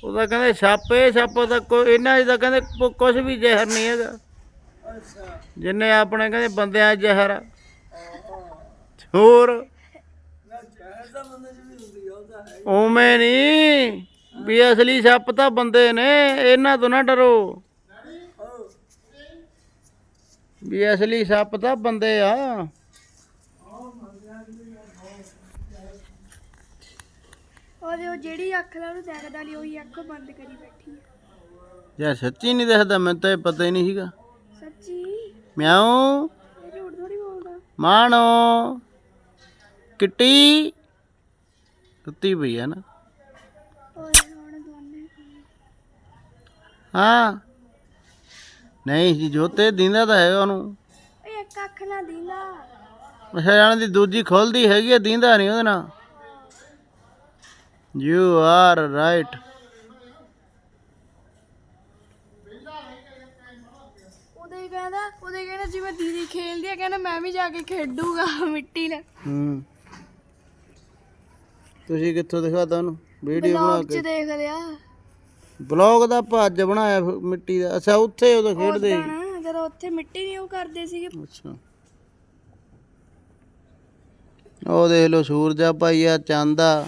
S1: ਉਹ ਤਾਂ ਕਹਿੰਦੇ ਛੱਪ ਇਹ ਛੱਪ ਦਾ ਕੋਈ, ਇਹਨਾਂ 'ਚ ਤਾਂ ਕਹਿੰਦੇ ਕੁਝ ਵੀ ਜ਼ਹਿਰ ਨਹੀਂ ਹੈਗਾ। ਜਿੰਨੇ ਆਪਣੇ ਕਹਿੰਦੇ ਬੰਦਿਆਂ ਜ਼ਹਿਰ ਆ। ਹੋਰ?
S3: ਨਾ ਜ਼ਹਿਰ ਤਾਂ ਬੰਦੇ ਚ ਵੀ ਹੁੰਦੀ ਆ ਉਹ ਤਾਂ ਹੈ ਹੀ।
S1: ਉਵੇਂ ਨਹੀਂ ਵੀ ਅਸਲੀ ਸੱਪ ਤਾਂ ਬੰਦੇ ਨੇ ਇਹਨਾਂ ਤੋਂ ਨਾ ਡਰੋ। ਵੀ ਅਸਲੀ ਸੱਪ ਤਾਂ ਬੰਦੇ ਆ।
S2: ਉਹਦੇ ਉਹ ਜਿਹੜੀ ਅੱਖ ਨਾਲ ਉਹਨੂੰ ਦੇਖਦਾ ਨਹੀਂ ਉਹੀ ਅੱਖ ਬੰਦ ਕਰੀ ਬੈਠੀ ਆ।
S1: ਯਾਰ ਸੱਚੀ ਨਹੀਂ ਦਿਖਦਾ ਮੈਨੂੰ ਤਾਂ ਇਹ ਪਤਾ ਹੀ ਨਹੀਂ ਸੀਗਾ।
S2: ਸੱਚੀ?
S1: ਮਿਆਉ
S2: ਇਹ ਝੂਠ ਥੋੜੀ ਬੋਲਦਾ।
S1: ਮਾਣੋ। ਕਿੱਟੀ? ਸੁੱਤੀ ਪਈ ਆ ਨਾ। ਹਾਂ। ਨਹੀਂ ਜੀ ਜੋਤੇ ਦਿੰਦਾ ਤਾਂ ਹੈਗਾ ਉਹਨੂੰ।
S2: ਇੱਕ ਅੱਖ ਨਾਲ ਦੀਂਦਾ।
S1: ਅੱਛਾ ਜਾਣ ਦੀ ਦੂਜੀ ਖੁੱਲਦੀ ਹੈਗੀ ਦਿੰਦਾ ਨਹੀਂ ਉਹਦੇ ਨਾਲ। ਯੂ ਆਰ ਰਾਈਟ
S2: ਉਹਦੇ ਕਹਿੰਦਾ ਉਹਦੇ ਕਹਿੰਦਾ ਜਿਵੇਂ ਦੀਦੀ ਖੇਲਦੀ ਆ ਕਹਿੰਦਾ ਮੈਂ ਵੀ ਜਾ ਕੇ ਖੇਡੂਗਾ ਮਿੱਟੀ ਨਾਲ।
S1: ਹੂੰ। ਤੁਸੀਂ ਕਿੱਥੋਂ ਦਿਖਾਤਾ ਉਹਨੂੰ? ਵੀਡੀਓ ਬਣਾ
S2: ਬਲੌਗ 'ਚ
S1: ਕੇ।
S2: ਦੇਖ ਲਿਆ।
S1: ਬਲੌਗ ਦਾ ਭੱਜ ਬਣਾਇਆ ਫਿਰ ਮਿੱਟੀ ਦਾ। ਅੱਛਾ ਉੱਥੇ ਉਦੋਂ ਖੇਡਦੇ ਸੀ।
S2: ਜਦੋਂ ਉੱਥੇ ਮਿੱਟੀ ਨਹੀਂ ਉਹ ਕਰਦੇ ਸੀਗੇ।
S1: ਅੱਛਾ। ਉਹ ਦੇਖ ਲੋ ਸੂਰਜਾ ਭਾਈ ਆ ਚੰਦਾ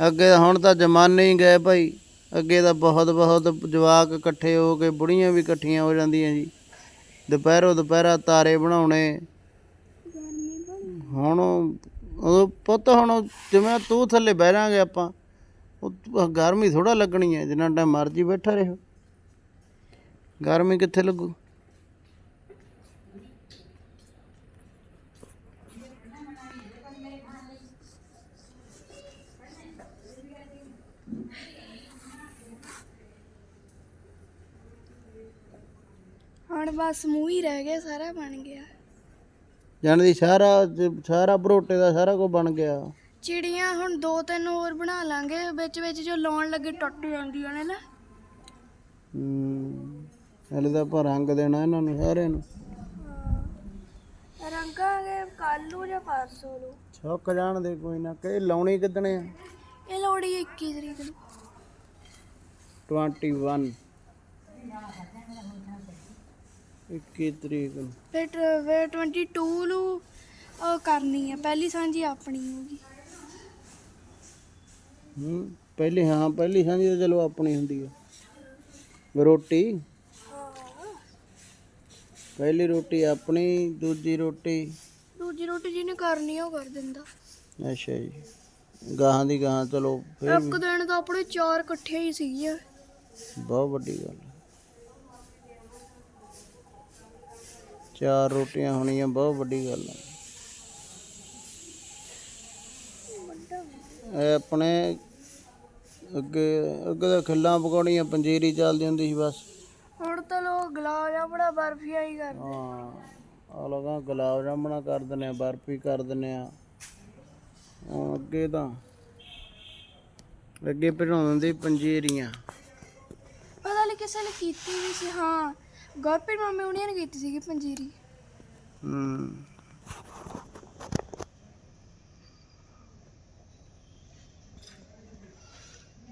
S1: ਅੱਗੇ ਤਾਂ ਹੁਣ ਤਾਂ ਜ਼ਮਾਨੇ ਹੀ ਗਏ ਭਾਈ। ਅੱਗੇ ਤਾਂ ਬਹੁਤ ਬਹੁਤ ਜਵਾਕ ਇਕੱਠੇ ਹੋ ਕੇ ਬੁੜੀਆਂ ਵੀ ਇਕੱਠੀਆਂ ਹੋ ਜਾਂਦੀਆਂ ਜੀ। ਦੁਪਹਿਰੋਂ ਦੁਪਹਿਰਾ ਤਾਰੇ ਬਣਾਉਣੇ। ਹੁਣ ਉਹ ਪੁੱਤ ਹੁਣ ਜਿਵੇਂ ਤੂੰ ਥੱਲੇ ਬਹਿ ਰਾਂਗੇ ਆਪਾਂ, ਉਹ ਗਰਮੀ ਥੋੜਾ ਲੱਗਣੀ ਹੈ, ਜਿੰਨਾ ਟਾਈਮ ਮਰਜ਼ੀ ਬੈਠਾ ਰਹੋ। ਗਰਮੀ ਕਿੱਥੇ ਲੱਗੂ?
S2: ਹੁਣ ਬਸ ਮੂੰਹ ਹੀ ਰਹਿ ਗਿਆ, ਸਾਰਾ ਬਣ ਗਿਆ।
S1: ਜਾਣੀ ਸਾਰਾ ਜ- ਸਾਰਾ ਬਰੋਟੇ ਦਾ ਸਾਰਾ ਕੁਝ ਬਣ ਗਿਆ।
S2: ਚਿੜੀਆਂ ਹੁਣ ਦੋ ਤਿੰਨ ਹੋਰ ਬਣਾ ਲਾਂਗੇ ਵਿੱਚ ਵਿੱਚ ਜੋ ਲਾਉਣ ਲੱਗੇ ਟੁੱਟ ਜਾਂਦੀਆਂ ਨੇ ਨਾ।
S1: ਹੂੰ ਹਲੇ ਤਾਂ ਆਪਾਂ ਰੰਗ ਦੇਣਾ ਇਹਨਾਂ ਨੂੰ ਸਾਰਿਆਂ ਨੂੰ।
S2: ਰੰਗਾਂਗੇ ਕੱਲ ਨੂੰ ਜਾਂ ਪਰਸੋਂ ਨੂੰ।
S1: ਜਾਣ ਦੇ ਕੋਈ ਨਾ ਕਿ ਲਾਉਣੀ ਕਿਦਣੇ ਆ?
S2: ਇਹ ਲੋੜੀ 21 ਤਰੀਕ ਨੂੰ।
S1: 21 21 ਤਰੀਕ ਨੂੰ।
S2: ਫਿਰ ਟ- ਫਿਰ 22 ਨੂੰ ਉਹ ਕਰਨੀ ਹੈ ਪਹਿਲੀ ਸਾਂਝੀ ਆਪਣੀ ਹੋਗੀ
S1: ਹੂੰ ਪਹਿਲੀ ਹਾਂ ਪਹਿਲੀ ਸਾਂਝੀ ਤਾਂ ਚਲੋ ਆਪਣੀ ਹੁੰਦੀ ਆ। ਰੋਟੀ? ਪਹਿਲੀ ਰੋਟੀ ਆਪਣੀ ਦੂਜੀ ਰੋਟੀ?
S2: ਦੂਜੀ ਰੋਟੀ ਜਿਹਨੇ ਕਰਨੀ ਆ ਉਹ ਕਰ ਦਿੰਦਾ।
S1: ਅੱਛਾ ਜੀ। ਗਾਹਾਂ ਦੀ ਗਾਹਾਂ ਚਲੋ ਫਿਰ
S2: ਇੱਕ ਦਿਨ ਤਾਂ ਆਪਣੇ ਚਾਰ ਇਕੱਠੇ ਹੀ ਸੀਗੀਆਂ
S1: ਬਹੁਤ ਵੱਡੀ ਗੱਲ ਚਾਰ ਰੋਟੀਆਂ ਹੋਣੀਆਂ ਬਹੁਤ ਵੱਡੀ ਗੱਲ ਹੈ ਇਹ ਆਪਣੇ ਅੱਗੇ ਅੱਗੇ ਤਾਂ ਖਿੱਲਾਂ ਪਕਾਉਣੀਆਂ ਪੰਜੀਰੀ ਚੱਲਦੀ ਹੁੰਦੀ ਸੀ ਬਸ।
S2: ਹੁਣ ਤਾਂ ਲੋਕ ਗੁਲਾਬ ਜਾਮਣਾ ਬਰਫੀਆਂ ਹੀ ਕਰਦੇ।
S1: ਹਾਂ ਆ ਲੋਕਾਂ ਗੁਲਾਬ ਜਾਮਣਾ ਕਰ ਦਿੰਦੇ ਆ ਬਰਫੀ ਕਰ ਦਿੰਦੇ ਆ। ਹੁਣ ਅੱਗੇ ਤਾਂ ਅੱਗੇ ਬਣਾਉਂਦੇ ਸੀ ਪੰਜੀਰੀਆਂ।
S2: ਪਤਾ ਨਹੀਂ ਕਿਸੇ ਨੇ ਕੀਤੀ ਵੀ ਸੀ ਹਾਂ। ਗੁਰਪ੍ਰੀਤ ਮਾਮੇ ਉਹਨੇ ਨੇ ਕੀਤੀ ਸੀਗੀ ਪੰਜੀਰੀ।
S1: ਹੂੰ।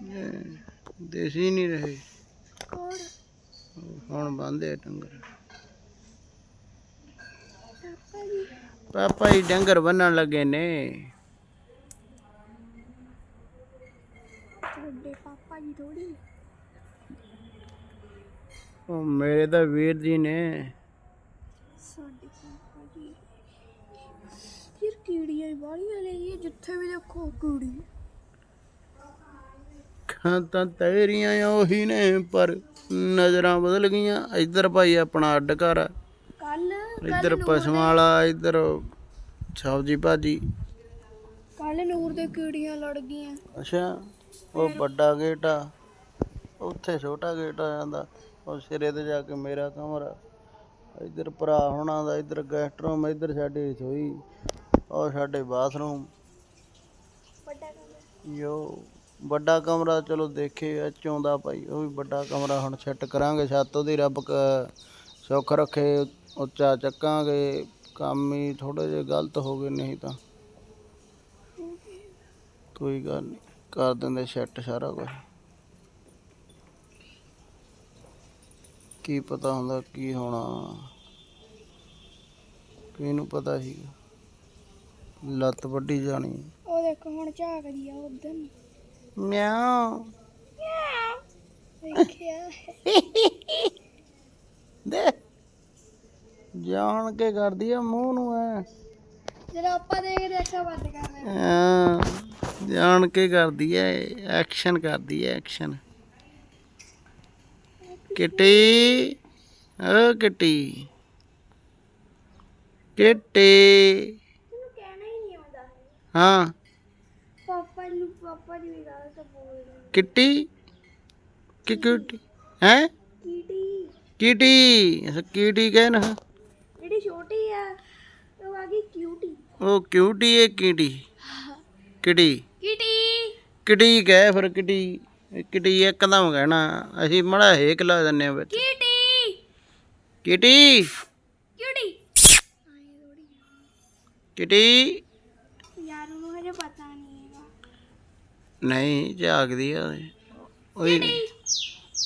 S1: ਇਹ ਦੇਸੀ ਨਹੀਂ ਰਹੇ।
S2: ਕੋੜ
S1: ਹੁਣ ਬੰਦੇ ਡੰਗਰ।
S2: ਪਾਪਾ ਜੀ।
S1: ਡੰਗਰ ਬੰਨਣ ਲੱਗੇ ਨੇ।
S2: ਤੁਹਾਡੇ ਪਾਪਾ ਜੀ ਥੋੜੀ
S1: ਉਹ ਮੇਰੇ ਤਾਂ ਵੀਰ ਜੀ ਨੇ।
S2: ਸਾਡੇ ਪਾਪਾ ਜੀ। ਫਿਰ ਕੀੜੀਆਂ ਹੀ ਬਾਲੀਆਂ ਲਈ ਜਿੱਥੇ ਵੀ ਦੇਖੋ ਕੀੜੀ।
S1: ਖਾਂ ਤਾਂ ਤੇਰੀਆਂ ਉਹੀ ਨੇ ਪਰ ਨਜ਼ਰਾਂ ਬਦਲ ਗਈਆਂ। ਇੱਧਰ ਭਾਈ ਆਪਣਾ ਅੱਡ ਘਰ ਆ।
S2: ਕੱਲ
S1: ਇੱਧਰ ਪਸ਼ੂਆਂ ਵਾਲਾ ਇੱਧਰ ਸਬਜੀ ਭਾਜੀ।
S2: ਕੱਲ ਨੂਰ ਦੇ ਕੀੜੀਆਂ ਲੜ ਗਈਆਂ।
S1: ਅੱਛਾ ਉਹ ਵੱਡਾ ਗੇਟ ਆ। ਉੱਥੇ ਛੋਟਾ ਗੇਟ ਆ ਜਾਂਦਾ। ਉਹ ਸਿਰੇ ਤੇ ਜਾ ਕੇ ਮੇਰਾ ਕਮਰਾ ਇੱਧਰ ਭਰਾ ਹੋਣਾ ਦਾ ਇੱਧਰ ਗੈਸਟ ਰੂਮ ਇੱਧਰ ਸਾਡੀ ਰਸੋਈ ਉਹ ਸਾਡੇ ਬਾਥਰੂਮ
S2: ਵੱਡਾ ਕਮਰਾ।
S1: ਯੋ ਵੱਡਾ ਕਮਰਾ ਚਲੋ ਦੇਖੇ ਚੋਂਦਾ ਭਾਈ ਉਹ ਵੀ ਵੱਡਾ ਕਮਰਾ ਹੁਣ ਸੈੱਟ ਕਰਾਂਗੇ ਛੱਤ ਉਹਦੀ ਰੱਬ ਕ- ਸੁੱਖ ਰੱਖੇ ਉੱਚਾ ਚੱਕਾਂਗੇ ਕੰਮ ਹੀ ਥੋੜੇ ਜਿਹੇ ਗਲਤ ਹੋ ਗਏ ਨਹੀਂ ਤਾਂ। ਕੋਈ ਗੱਲ ਨਹੀਂ ਕਰ ਦਿੰਦੇ ਸੈੱਟ ਸਾਰਾ ਕੁਝ ਕੀ ਪਤਾ ਹੁੰਦਾ ਕੀ ਹੋਣਾ। ਕਿਹਨੂੰ ਪਤਾ ਸੀ? ਲੱਤ ਵੱਡੀ ਜਾਣੀ।
S2: ਉਹ ਦੇਖੋ ਹੁਣ ਝਾਕਦੀ ਆ ਉਧਰ ਨੂੰ।
S1: ਮਿਆਉ
S2: ਦੇਖਿਆ
S1: ਦੇ। ਜਾਣ ਕੇ ਕਰਦੀ ਆ ਮੂੰਹ ਨੂੰ ਐ।
S2: ਜਦੋਂ ਆਪਾਂ ਦੇਖਦੇ ਅੱਖਾਂ ਬੰਦ ਕਰ ਲੈਂਦੇ
S1: ਹਾਂ, ਜਾਣ ਕੇ ਕਰਦੀ ਐ ਐਕਸ਼ਨ ਕਰਦੀ ਐ ਐਕਸ਼ਨ। ਕਿੱਟੀ ਓ ਕਿੱਟੀ। ਕਿੱਟੀ।
S2: ਹੀ ਪਾਪਾ ਨੂੰ ਪਾਪਾ ਦੀ ਗੱਲ ਤਾਂ ਬੋਲਦਾ
S1: ਕਿੱਟੀ? ਕਿ ਕਿੱਟੀ। ਹੈ?
S2: ਕੀਟੀ।
S1: ਕਿਟੀ। ਅੱਛਾ ਕਿਟੀ ਕਹਿਣਾ
S2: ਜਿਹੜੀ ਛੋਟੀ ਆ ਉਹ ਆ ਗਈ ਕਿਊਟੀ।
S1: ਉਹ cutie kitty? Kitty?
S2: Kitty.
S1: Kitty ਕਹੇ ਫਿਰ ਕਿਟੀ। ਕਿਟੀ ਇੱਕਦਮ ਕਹਿਣਾ ਅਸੀਂ ਮੜਾ ਹੇਕ ਲਾ ਦਿੰਨੇ ਆ ਵਿੱਚ।
S2: ਕੀਟੀ।
S1: ਕਿਟੀ?
S2: ਕਿਹੜੀ?
S1: ਕਿਟੀ?
S2: ਯਾਰ ਉਹਨੂੰ ਹਜੇ ਪਤਾ ਨਹੀਂ ਹੈਗਾ।
S1: ਨਹੀਂ ਝਾਕਦੀ ਆ ਉਹਦੀ। ਉਹਦੀ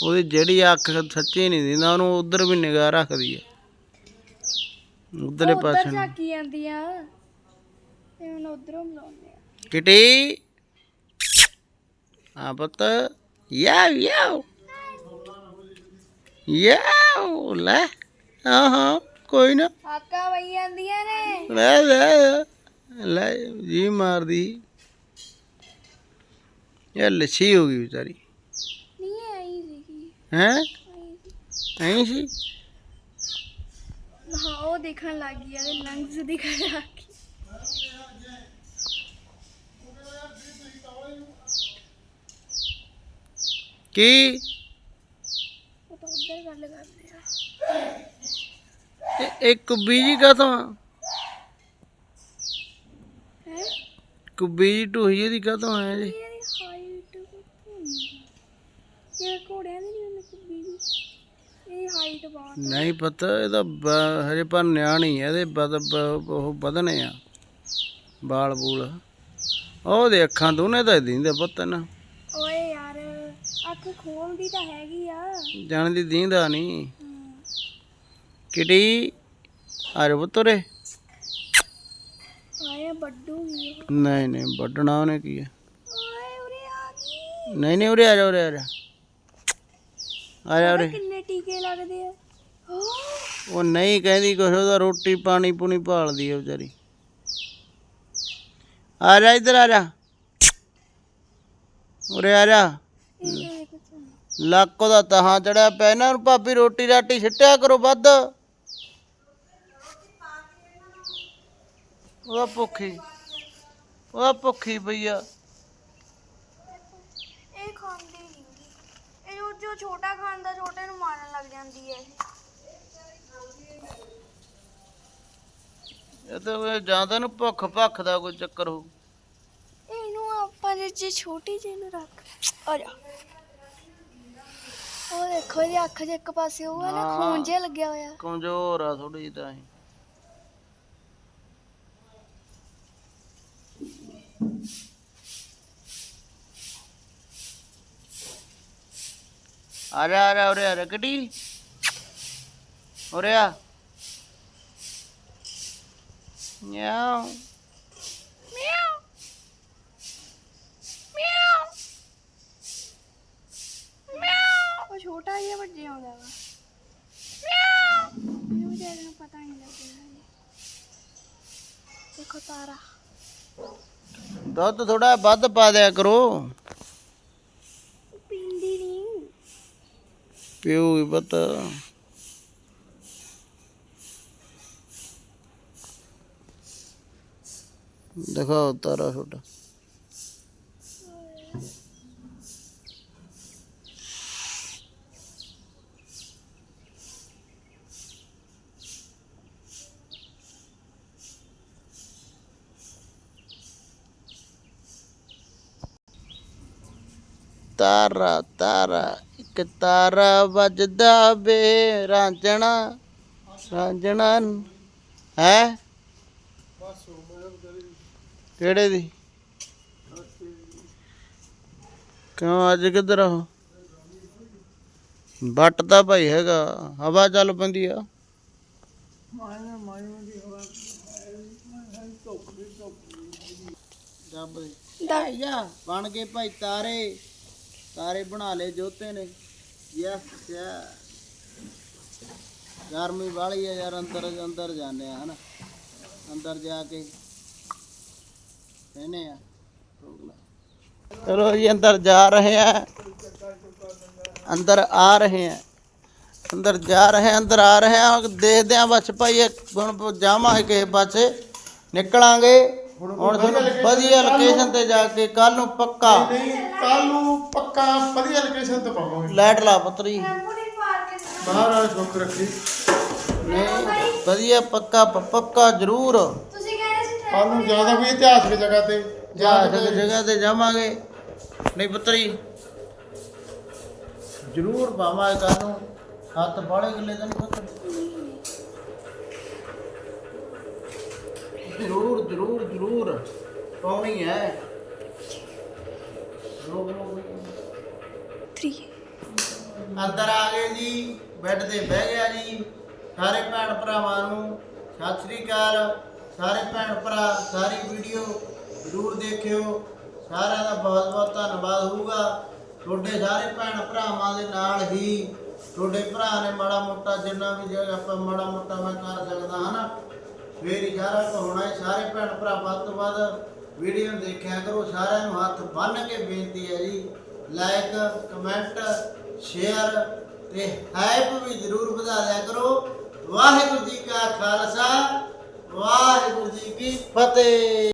S1: ਉਹਦੀ ਜਿਹੜੀ ਅੱਖ ਸੱਚੀ ਨਹੀਂ ਦਿੰਦਾ ਉਹਨੂੰ ਉਧਰ ਵੀ ਨਿਗਾਹ ਰੱਖਦੀ ਆ। ਉਧਰਲੇ ਪਾਸੇ ਨੂੰ।
S2: ਝਾਕੀ ਜਾਂਦੀ ਆ ਤੇ ਉਧਰੋਂ ਮਿਲਾਉਂਦੇ ਆ।
S1: ਕਿਟੀ? ਆ ਪੁੱਤ। ਯਾਓ ਯਾਓ ਯਾਓ ਲੈ ਆਹਾਂ ਕੋਈ ਨਾ।
S2: ਹਾਕਾ ਵਈ ਜਾਂਦੀਆਂ ਨੇ।
S1: ਲੈ ਲੈ ਲੈ। ਜੀ ਮਾਰਦੀ। ਇਹ ਲੱਛੀ ਹੋ ਗਈ ਵਿਚਾਰੀ।
S2: ਨਹੀਂ ਆਈ ਸੀਗੀ।
S1: ਹੈ?
S2: ਆਈ ਸੀ। ਹਾਂ ਉਹ ਦੇਖਣ ਲੱਗ ਗਈ ਇਹਦੇ ਲੰਗਸ ਦਿਖਣ ਲੱਗ
S1: ਕੀ?
S2: ਉਹ ਤਾਂ ਗੱਲ ਕਰਦੇ ਆ?
S1: ਇਹ- ਇਹ ਕੁੱਬੀ ਜੀ ਕਾ ਤੋਂ
S2: ਹੈ
S1: ਕੁੱਬੀ ਜੀ ਢੂਹੀ ਦੀ ਕਾ ਤੋਂ ਆਇਆ ਜੀ?
S2: ਇਹਦੀ ਹਾਈਟ ਇਹ ਘੋੜਿਆਂ ਦੀ ਨਹੀਂ ਹੁੰਦੀ ਕੁੱਬੀ ਦੀ ਇਹ ਹਾਈਟ ਬਹੁਤ
S1: ਨਹੀਂ ਪਤਾ ਇਹਦਾ ਬ- ਹਜੇ ਪਰ ਨਿਆਣੀ ਹੈ ਇਹਦੇ ਬਦ, ਬ- ਉਹ ਵਧਣੇ ਆ ਬਾਲ ਬੂਲ ਉਹਦੇ ਅੱਖਾਂ ਦੋਨੇ ਤਾਂ ਦਿੰਦੇ ਪੁੱਤ ਨਾ?
S2: ਅੱਖ ਖੋਲਦੀ ਤਾਂ ਹੈਗੀ ਆ।
S1: ਜਾਣ ਦੀ ਦੀਂਦਾ ਨਹੀਂ ਕਿਟੀ ਆ ਜਾ ਪੁੱਤਰੇ
S2: ਆਏ ਬੱਡੂ ਹੀ
S1: ਨਹੀਂ ਨਹੀਂ ਵੱਢਣਾ ਉਹਨੇ ਕੀ ਹੈ
S2: ਓਏ ਉਰੇ ਆ ਗਈ।
S1: ਨਹੀਂ ਨਹੀਂ ਉਰੇ ਆ ਜਾ ਉਰੇ ਆ ਜਾ। ਆ ਜਾ ਉਰੇ।
S2: ਕਿੰਨੇ ਟੀਕੇ ਲੱਗਦੇ ਆ। ਓ
S1: ਉਹ ਨਹੀਂ ਕਹਿੰਦੀ ਕੁਛ ਉਹਦਾ ਰੋਟੀ ਪਾਣੀ ਪੂਣੀ ਭਾਲਦੀ ਹੈ ਵਿਚਾਰੀ। ਆ ਜਾ ਇੱਧਰ ਆ ਜਾ। ਉਰੇ ਆ ਜਾ।
S2: ਇਹ
S1: ਲੱਕ ਉਹਦਾ ਤਹਾਂ ਚੜਿਆ ਪਿਆ ਇਹਨਾਂ ਨੂੰ ਭਾਬੀ ਰੋਟੀ ਰਾਟੀ ਛਿੱਟਿਆ ਕਰੋ ਵੱਧ। ਉਹਦਾ ਭੁੱਖੀ ਉਹਦਾ ਭੁੱਖੀ ਪਈ ਆ
S2: ਇਹ ਖਾਂਦੀ ਨਹੀਂ ਇਹ ਜੋ ਜੋ ਛੋਟਾ ਖਾਂਦਾ ਛੋਟੇ ਨੂੰ ਮਾਰਨ ਲੱਗ ਜਾਂਦੀ ਹੈ
S1: ਇਹ। ਤਾਂ ਜਾਂ ਤਾਂ ਇਹਨੂੰ ਭੁੱਖ ਭੱਖ ਦਾ ਕੋਈ ਚੱਕਰ ਹੋ
S2: ਇਹਨੂੰ ਆਪਾਂ ਜੇ ਜੇ ਛੋਟੀ ਜਿਹੀ ਨੂੰ ਰੱਖ। ਆ ਜਾ। ਉਹ ਦੇਖੋ ਇਹਦੀ ਅੱਖ 'ਚ ਇੱਕ ਪਾਸੇ ਉਹ ਹੈ ਨਾ
S1: ਹਾਂ।
S2: ਖੂਨ ਜਿਹਾ ਲੱਗਿਆ ਹੋਇਆ।
S1: ਕਮਜ਼ੋਰ ਆ ਥੋੜੀ ਜਿਹੀ ਤਾਂ ਇਹ ਆ ਜਾ ਆ ਜਾ ਉਰੇ ਆ ਰਕਟੀ ਉਰੇ ਆ। ਨਿਆਉ
S2: ਮਿਆਉ ਮਿਆਉ ਮਿਆਉ ਉਹ ਵੱਡੇ ਆਉਂਦਾ ਵਾ? ਇਹਨੂੰ ਵਿਚਾਰੇ ਨੂੰ ਪਤਾ ਨਹੀਂ ਲੱਗਦਾ ਦੇਖੋ ਤਾਰਾ।
S1: ਦੁੱਧ ਥੋੜਾ ਵੱਧ ਪਾ ਦਿਆ ਕਰੋ।
S2: ਉਹ ਪੀਂਦੀ ਨਹੀਂ।
S1: ਪਿਓ ਵੀ ਪਤਾ। ਦਿਖਾਓ ਤਾਰਾ ਛੋਟਾ ਤਾਰਾ ਤਾਰਾ ਇੱਕ ਤਾਰਾ ਵੱਜਦਾ ਬੇ ਰਾਂਝਣਾ ਰਾਂਝਣਾ ਹੈ? ਕਿਹੜੇ ਦੀ? ਕਿਉਂ ਅੱਜ ਕਿੱਧਰ ਆ? ਬੱਟ ਤਾਂ ਭਾਈ ਹੈਗਾ ਹਵਾ ਚੱਲ ਪੈਂਦੀ ਆ।
S3: ਮਾਇਆ ਮਾਇਆ ਦੀ
S1: ਦਾ ਜਾ। ਬਣ ਗਏ ਭਾਈ ਤਾਰੇ। ਸਾਰੇ ਬਣਾ ਲਏ ਜੋਤੇ ਨੇ। ਯਸ ਗਰਮੀ ਵਾਲੀ ਹੈ ਯਾਰ, ਅੰਦਰ ਅੰਦਰ ਜਾਂਦੇ ਆ, ਹਨਾ। ਅੰਦਰ ਜਾ ਕੇ ਕਹਿੰਦੇ ਆ। ਚਲੋ ਜੀ, ਅੰਦਰ ਜਾ ਰਹੇ ਆ। ਅੰਦਰ ਆ ਰਹੇ ਆ। ਅੰਦਰ ਜਾ ਰਹੇ ਆ, ਅੰਦਰ ਆ ਰਹੇ ਆ। ਦੇਖਦੇ ਆ ਬਸ ਭਾਈ ਹੁਣ ਜਾਵਾਂਗੇ ਕਿਸੇ ਪਾਸੇ। ਨਿਕਲਾਂਗੇ। ਹੁਣ ਤੁਹਾਨੂੰ ਵਧੀਆ ਲੋਕੇਸ਼ਨ ਤੇ ਜਾ ਕੇ ਕੱਲ ਨੂੰ ਪੱਕਾ
S4: ਨਹੀਂ ਕੱਲ ਨੂੰ ਪੱਕਾ ਵਧੀਆ ਲੋਕੇਸ਼ਨ ਤੇ ਪਾਵਾਂਗੇ।
S1: ਲਾਈਟ ਲਾ ਪੁੱਤਰੀ।
S4: ਮਹਾਰਾਜ ਸੁੱਖ ਰੱਖੀ।
S1: ਨਹੀਂ ਵਧੀਆ ਪੱਕਾ ਪ- ਪੱਕਾ ਜ਼ਰੂਰ।
S2: ਤੁਸੀਂ ਕਹਿੰਦੇ ਸੀ
S4: ਕੱਲ ਨੂੰ ਜ਼ਿਆਦਾ ਕੋਈ ਇਤਿਹਾਸਕ ਜਗ੍ਹਾ ਤੇ
S1: ਜਾ ਜਗ੍ਹਾ ਤੇ ਜਾਵਾਂਗੇ। ਨਹੀਂ ਪੁੱਤਰੀ ਜ਼ਰੂਰ ਬਾਵਾ ਕੱਲ ਨੂੰ। ਹੱਥ ਬਾਲੇ ਗੱਲੇ ਤਾਂ ਨਹੀਂ ਪੁੱਤਰ। ਪਾਉਣੀ ਹੈ
S2: 3
S1: ਅੰਦਰ ਆ ਗਏ ਜੀ ਬੈੱਡ ਤੇ ਬਹਿ ਗਿਆ ਜੀ। ਸਾਰੇ ਭੈਣ ਭਰਾਵਾਂ ਨੂੰ ਸਤਿ ਸ੍ਰੀ ਅਕਾਲ। ਸਾਰੇ ਭੈਣ ਭਰਾ ਸਾਰੀ ਵੀਡੀਓ ਜ਼ਰੂਰ ਦੇਖਿਓ। ਸਾਰਿਆਂ ਦਾ ਬਹੁਤ ਬਹੁਤ ਧੰਨਵਾਦ ਹੋਊਗਾ। ਤੁਹਾਡੇ ਸਾਰੇ ਭੈਣ ਭਰਾਵਾਂ ਦੇ ਨਾਲ ਹੀ ਤੁਹਾਡੇ ਭਰਾ ਨੇ ਮਾੜਾ ਮੋਟਾ ਜਿੰਨਾ ਵੀ ਜੇ ਆਪਾਂ ਮਾੜਾ ਮੋਟਾ ਮੈਂ ਕਰ ਸਕਦਾ ਹਨਾ? ਫੇਰ ਹੀ ਸਾਰਾ ਕੁਝ ਹੋਣਾ ਹੈ। ਸਾਰੇ ਭੈਣ ਭਰਾ ਵੱਧ ਤੋਂ ਵੱਧ ਵੀਡੀਓ ਨੂੰ ਦੇਖਿਆ ਕਰੋ, ਸਾਰਿਆਂ ਨੂੰ ਹੱਥ ਬੰਨ੍ਹ ਕੇ ਬੇਨਤੀ ਹੈ ਜੀ ਲਾਈਕ ਕਮੈਂਟ ਸ਼ੇਅਰ ਤੇ ਹਾਈਪ ਵੀ ਜ਼ਰੂਰ ਵਧਾ ਦਿਆ ਕਰੋ। ਵਾਹਿਗੁਰੂ ਜੀ ਕਾ ਖਾਲਸਾ, ਵਾਹਿਗੁਰੂ ਜੀ ਕੀ ਫਤਿਹ।